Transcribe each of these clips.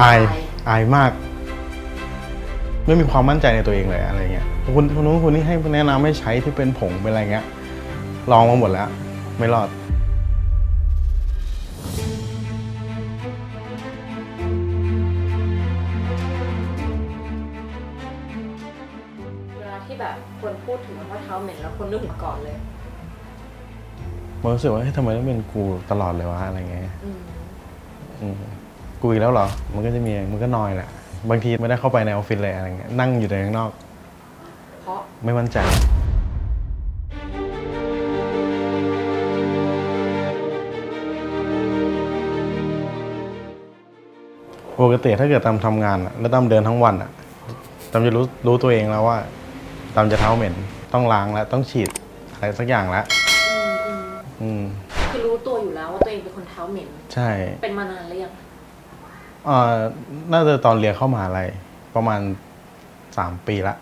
อายอายมาก ไม่มีความมั่นใจในตัวเองเลยอะไรเงี้ยคุณคนนู้นคนนี้ให้แนะนำให้ใช้ที่เป็นผงเป็นอะไรเงี้ยลองมาหมดแล้ว ไม่รอดเวลาที่แบบคนพูดถึงว่าเท้าเหม็นแล้วคนนึกถึงก่อนเลยมันรู้สึกว่าเฮ้ยทำไมต้องเป็นกูตลอดเลยวะอะไรเงี้ยอืมอืม กูอีกแล้วเหรอ มันก็จะมีมันก็นอยแหละ บางทีไม่ได้เข้าไปในออฟฟิศเลยอะไรเงี้ย นั่งอยู่แต่ข้างนอก เพราะไม่มั่นใจ ปกติถ้าเกิดตามทำงานอะแล้วตามเดินทั้งวันอะตามจะรู้รู้ตัวเองแล้วว่าตามจะเท้าเหม็น ต้องล้างแล้วต้องฉีดอะไรสักอย่างแล้วอืมอืมอืม คือรู้ตัวอยู่แล้วว่าตัวเองเป็นคนเท้าเหม็น ใช่ เป็นมานานหรือยัง เอ่อน่าจะตอนเรียนเข้ามหาลัยประมาณสามปีละ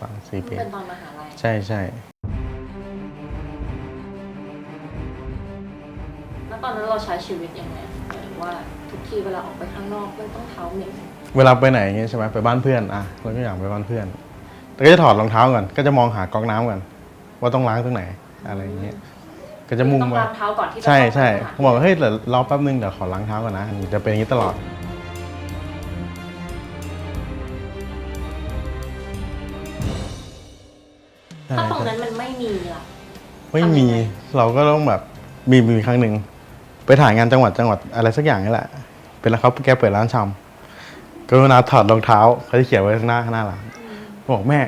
สามสี่ปี เป็นตอนมหาลัย ใช่ใช่แล้วตอนนั้นเราใช้ชีวิตยังไงหมายถึงว่าทุกทีเวลาออกไปข้างนอกมันต้องเท้าเหม็นเวลาไปไหนอย่างเงี้ยใช่ไหมไปบ้านเพื่อนอะเราก็อยากไปบ้านเพื่อน แต่ก็จะถอดรองเท้าก่อนก็จะมองหาก๊อกน้ำก่อนว่าต้องล้างตรงไหนอะไรอย่างเงี้ยก็จะมุ่งต้องมาล้างเท้าก่อนที่จะใช่เข้าไปใช่หาเขาบอกว่าเฮ้ยเดี๋ยวรอแป๊บนึงเดี๋ยวขอล้างเท้าก่อนนะจะเป็นอย่างนี้ตลอด ถ้าตรงนั้นมันไม่มีล่ะ ไม่มีเราก็ต้องแบบมีมีครั้งหนึ่งไปถ่ายงานจังหวัดจังหวัดอะไรสักอย่างนี่แหละ เป็นแล้วเขาแกเปิดร้านชำกรุณาถอดรองเท้าเขาจะเขียนไว้ข้างหน้าข้างหน้าร้านบอกแม่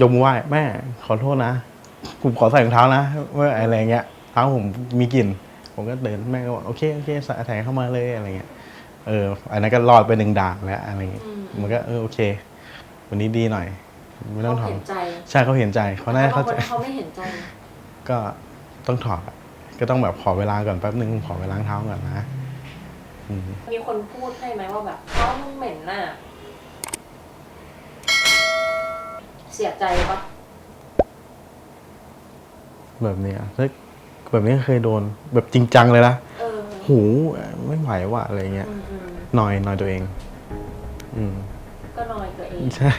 ยกมือไหว้แม่ ขอโทษนะผมขอใส่รองเท้านะว่าอะไรเงี้ยเท้าผมมีกลิ่น ผมก็เดินแม่ก็บอกโอเคโอเคใส่ใส่เข้ามาเลยอะไรเงี้ยเอออันนั้นก็รอดไปหนึ่งด่านแล้วอะไรเงี้ยมันก็เออโอเค วันนี้ดีหน่อย ไม่ต้องถเขาอดเห็นใจใช่เขาเห็นใจเขาน่าจะบางเข้าคใจนเขาไม่เห็นใจ ก็ต้องถอดอะก็ต้องแบบขอเวลาก่อนแป๊บนึงขอไปล้างเท้าก่อนนะอืมมีคนพูดให้ไหมว่าแบบเท้ามึงเหม็นน่ะเสียใจปะแบบเนี้ยถ้าแบบนี้เคยโดน แบบจริงจังเลยนะเออหูไม่ไหวว่ะอะไรเงี้ยอืมอืมนอยนอยตัวเอง อืม ก็นอยตัวเอง ใช่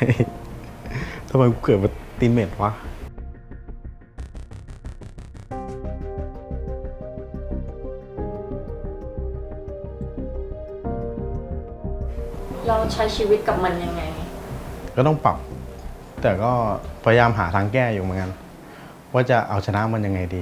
ทำไมกูเกิดมาตีนเม็ดวะ เราใช้ชีวิตกับมันยังไง ก็ต้องปรับ แต่ก็พยายามหาทางแก้อยู่เหมือนกัน ว่าจะเอาชนะมันยังไงดี